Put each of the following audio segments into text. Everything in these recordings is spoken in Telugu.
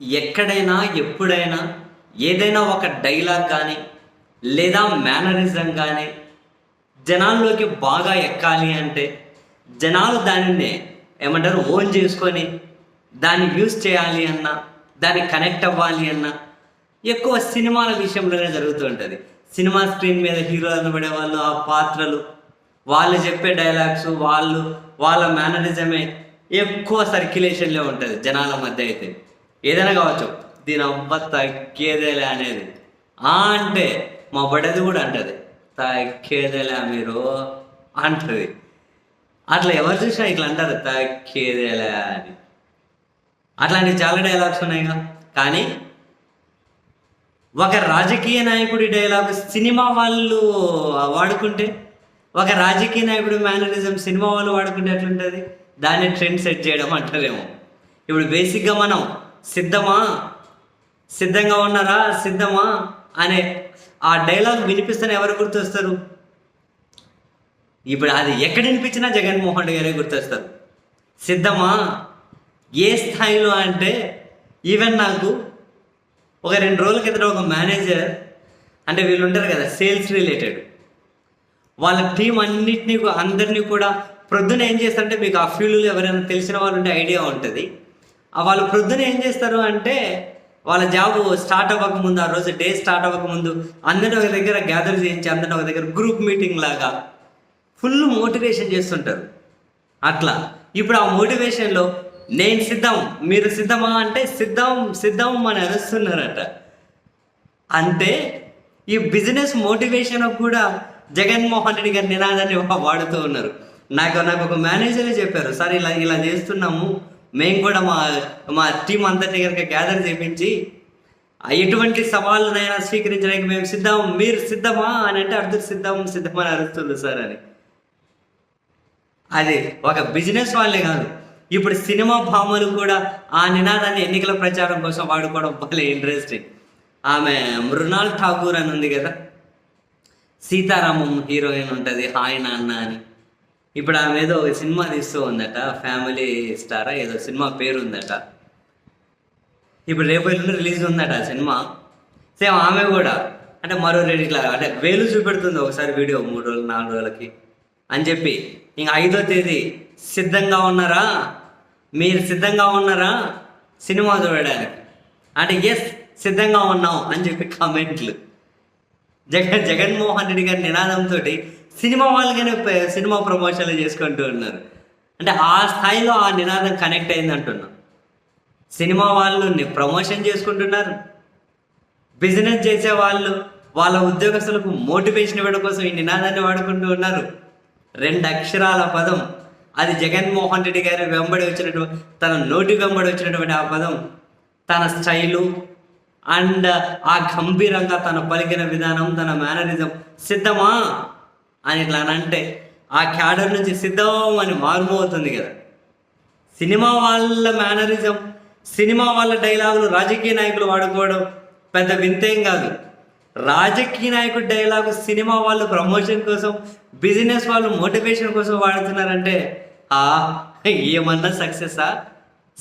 ఎక్కడైనా ఎప్పుడైనా ఏదైనా ఒక డైలాగ్ కానీ లేదా మేనరిజం కానీ జనాల్లోకి బాగా ఎక్కాలి అంటే జనాలు దానిని ఏమంటారు ఓన్ చేసుకొని దాన్ని యూజ్ చేయాలి అన్నా దాన్ని కనెక్ట్ అవ్వాలి అన్నా ఎక్కువ సినిమాల విషయంలోనే జరుగుతూ ఉంటుంది. సినిమా స్క్రీన్ మీద హీరోలను పడే వాళ్ళు ఆ పాత్రలు వాళ్ళు చెప్పే డైలాగ్స్ వాళ్ళు వాళ్ళ మేనరిజమే ఎక్కువ సర్క్యులేషన్లో ఉంటుంది జనాల మధ్య అయితే. ఏదైనా కావచ్చు. దీని అబ్బ తగ్గేదేలే అనేది. ఆ అంటే మా బడది కూడా అంటది. తగ్గేదేలే మీరు అంటది. అట్లా ఎవరు చూసినా ఇట్లా అంటారు. తగ్గేదేలే అని. అట్లాంటి చాలా డైలాగ్స్ ఉన్నాయిగా. కానీ ఒక రాజకీయ నాయకుడి డైలాగ్ సినిమా వాళ్ళు వాడుకుంటే ఒక రాజకీయ నాయకుడి మేనరిజం సినిమా వాళ్ళు వాడుకుంటే ఎట్లుంటుంది? దాన్ని ట్రెండ్ సెట్ చేయడం అంటారేమో. ఇప్పుడు బేసిక్గా మనం సిద్ధమా? సిద్ధంగా ఉన్నారా? సిద్ధమా? అనే ఆ డైలాగ్ వినిపిస్తేనే ఎవరు గుర్తొస్తారు? ఇప్పుడు అది ఎక్కడ వినిపించినా జగన్మోహన్ రెడ్డి గారే గుర్తొస్తారు. సిద్ధమా? ఏ స్థాయిలో అంటే ఈవెన్ నాకు ఒక రెండు రోజుల కిందట ఒక మేనేజర్ అంటే వీళ్ళు ఉంటారు కదా సేల్స్ రిలేటెడ్. వాళ్ళ టీం అన్నిటినీ అందరినీ కూడా ప్రొద్దున ఏం చేస్తారంటే మీకు ఆ ఫీల్డ్లో ఎవరైనా తెలిసిన వాళ్ళు ఉంటే ఐడియా ఉంటుంది. వాళ్ళు ప్రొద్దున ఏం చేస్తారు అంటే వాళ్ళ జాబ్ స్టార్ట్ అవ్వక ముందు ఆ రోజు డే స్టార్ట్ అవ్వక ముందు అందరిని ఒక దగ్గర గ్యాదర్ చేయించి అందరిని ఒక దగ్గర గ్రూప్ మీటింగ్ లాగా ఫుల్ మోటివేషన్ చేస్తుంటారు. అట్లా. ఇప్పుడు ఆ మోటివేషన్లో నేను సిద్ధం మీరు సిద్ధమా అంటే సిద్ధం సిద్ధం అని అరుస్తున్నారట. అంటే ఈ బిజినెస్ మోటివేషన్ కూడా జగన్మోహన్ రెడ్డి గారి నినాదాన్ని వాడుతూ ఉన్నారు. నాకు నాకు ఒక మేనేజరే చెప్పారు సార్ ఇలా ఇలా చేస్తున్నాము మేము కూడా మా మా టీం అంతటి కనుక గ్యాదర్ చేపించి ఎటువంటి సవాళ్ళనైనా స్వీకరించడానికి మేము సిద్ధం మీరు సిద్ధమా అని అంటే అర్థం సిద్ధం సిద్ధం అని అరుస్తుంది సార్ అని. అది ఒక బిజినెస్ వాళ్ళే కాదు. ఇప్పుడు సినిమా భామలు కూడా ఆ నినాదాన్ని ఎన్నికల ప్రచారం కోసం వాడుకోవడం భలే ఇంట్రెస్టింగ్ ఆమె మృణాల్ ఠాగూర్ అని ఉంది కదా. సీతారామం హీరోయిన్ ఉంటుంది హాయ్ నాన్న అని. ఇప్పుడు ఆమె ఏదో ఒక సినిమా తీస్తూ ఉందట ఫ్యామిలీ స్టారా ఏదో సినిమా పేరు ఉందట ఇప్పుడు రేపు ఎల్లుండి రిలీజ్ ఉందట ఆ సినిమా. సేమ్ ఆమె కూడా అంటే మరో రెండు ఇట్లా అంటే వేలు చూపెడుతుంది ఒకసారి వీడియో మూడు రోజులు నాలుగు రోజులకి అని చెప్పి. ఇంక ఐదో తేదీ సిద్ధంగా ఉన్నారా? మీరు సిద్ధంగా ఉన్నారా? సినిమా చూడడానికి. అంటే ఎస్ సిద్ధంగా ఉన్నాం అని చెప్పి కామెంట్లు. జగన్ జగన్మోహన్ రెడ్డి గారి నినాదంతో సినిమా వాళ్ళగానే సినిమా ప్రమోషన్లు చేసుకుంటూ ఉన్నారు. అంటే ఆ స్థాయిలో ఆ నినాదం కనెక్ట్ అయింది అంటున్నా. సినిమా వాళ్ళు ప్రమోషన్ చేసుకుంటున్నారు. బిజినెస్ చేసే వాళ్ళు వాళ్ళ ఉద్యోగస్తులకు మోటివేషన్ ఇవ్వడం కోసం ఈ నినాదాన్ని వాడుకుంటూ ఉన్నారు. రెండు అక్షరాల పదం. అది జగన్మోహన్ రెడ్డి గారి వెంబడి వచ్చినటువంటి తన నోటి వెంబడి వచ్చినటువంటి ఆ పదం. తన స్టైలు అండ్ ఆ గంభీరంగా తన పలికిన విధానం తన మేనరిజం సిద్ధమా? అని ఇట్లా అంటే ఆ క్యాడర్ నుంచి సిద్ధం అని మారుమవుతుంది కదా. సినిమా వాళ్ళ మేనరిజం సినిమా వాళ్ళ డైలాగులు రాజకీయ నాయకులు వాడుకోవడం పెద్ద వింతేం కాదు. రాజకీయ నాయకుడు డైలాగు సినిమా వాళ్ళు ప్రమోషన్ కోసం బిజినెస్ వాళ్ళు మోటివేషన్ కోసం వాడుతున్నారంటే ఆ ఏమన్నా సక్సెసా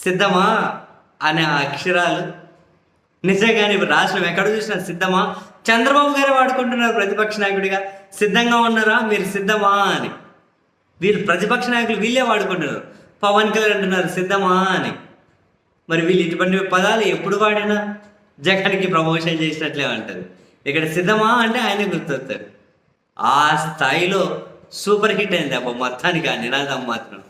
సిద్ధమా? అనే ఆ అక్షరాలు నిజంగానే ఇప్పుడు రాష్ట్రం ఎక్కడ చూసినా సిద్ధమా? చంద్రబాబు గారే వాడుకుంటున్నారు ప్రతిపక్ష నాయకుడిగా. సిద్ధంగా ఉన్నారా? మీరు సిద్ధమా అని. వీళ్ళు ప్రతిపక్ష నాయకులు వీళ్ళే వాడుకుంటున్నారు. పవన్ కళ్యాణ్ అంటున్నారు సిద్ధమా అని. మరి వీళ్ళు ఇటువంటి పదాలు ఎప్పుడు వాడినా జగన్కి ప్రమోషన్ చేసినట్లే అంటారు ఇక్కడ సిద్ధమా అంటే ఆయనే గుర్తొస్తారు. ఆ స్థాయిలో సూపర్ హిట్ అయింది అబ్బా మొత్తానికి ఆ నినాదం మాత్రం.